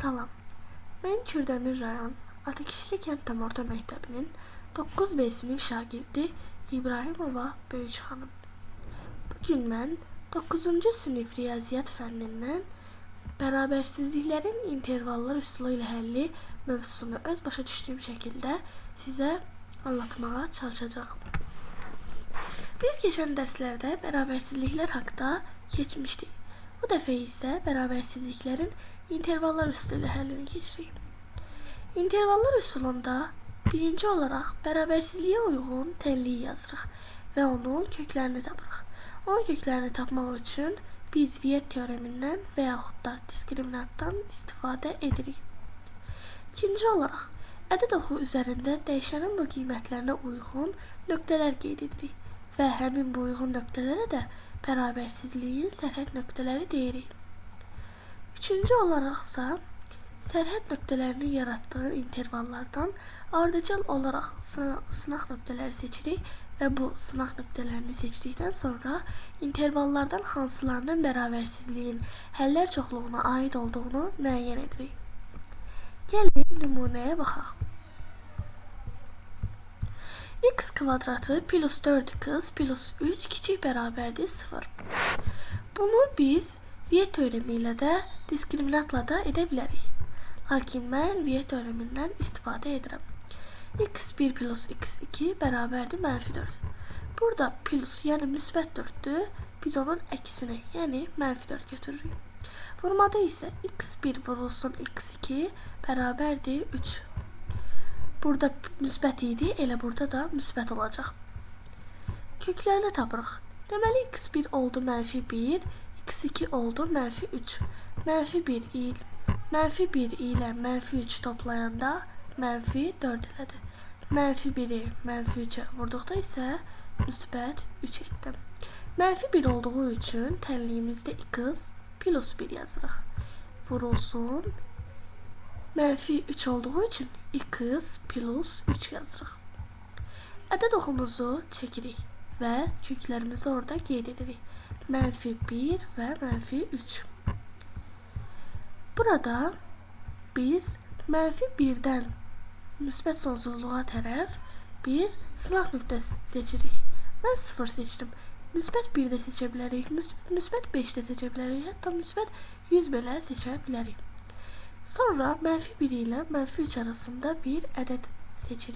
Salam. Mən Kürdəmir rayon Atakişli kənd tam orta məktəbinin 9B sinif şagirdi İbrahimova Böyük xanım. Bugün mən 9-cu sinif riyaziyyat fənnindən bərabərsizliklərin intervallar üsulu ilə həlli mövzusunu öz başa düşdüyüm şəkildə sizə anlatmağa çalışacağım. Biz geçen derslerde berabersizlikler hakkında geçmiştik. Bu defa ise berabersizliklerin intervallar üsulü həlini keçirik. İntervallar üsulunda birinci olarak berabersizliğe uygun telliyi yazırıq ve onun köklerini tapırıq. Onun köklerini tapmaq üçün biz Viet teoremindən və yaxud da diskriminantdan istifadə edirik. İkinci olarak ədəd oxu üzərində dəyişənin bu qiymətlərinə uyğun nöqtələr qeyd edirik və həmin bu uyğun nöqtələrə də bərabərsizliyin sərhəd nöqtələri deyirik. Üçüncü olarak ise sərhəd nöqtələrini yaratdığı intervallardan ardıcıl olaraq sınaq nöqtələri seçirik və bu sınaq nöqtələrini seçdikdən sonra intervallardan hansılarının bərabərsizliyin həllər çoxluğuna aid olduğunu müəyyən edirik. Gəlin nümunəyə baxaq. x kvadratı plus 4 kız plus 3 kiçik bərabərdir 0. Bunu biz Viyet öyrəmi də diskriminatla da edə bilərik. Lakin mən viyet öyrəmindən istifadə edirəm. x1 plus x2 bərabərdir mənfi 4. Burada plus, yəni müsbət 4-dür. Biz onun əksini, yəni mənfi 4 götürürük. Formada isə x1 vurulsun x2 bərabərdir 3. Burada müsbət idi, elə burada da müsbət olacaq. Köklərini tapırıq. Deməli x1 oldu -1, Eksi 2 oldu. Mənfi 3. Mənfi 1 il. Mənfi 1 ilə mənfi 3 toplayanda mənfi 4 elədi. Mənfi 1-i mənfi 3-ə vurduqda isə müsbət 3 etdim. Mənfi 1 olduğu üçün tənliyimizdə 2 plus 1 yazırıq. Vurulsun. Mənfi 3 olduğu üçün 2 plus 3 yazırıq. Ədəd oxumuzu çəkirik və köklərimizi orada qeyd edirik. Mənfi 1 və mənfi 3. Burada biz mənfi 1-dən müsbət sonsuzluğa tərəf bir sınaq nöqtəsi seçirik. Mən 0 seçdim. Müsbət 1 də seçə bilərik, müs- müsbət 5 də seçə bilərik, hətta müsbət 100 belə seçə bilərik. Sonra mənfi 1 ilə mənfi 3 arasında bir ədəd seçirik.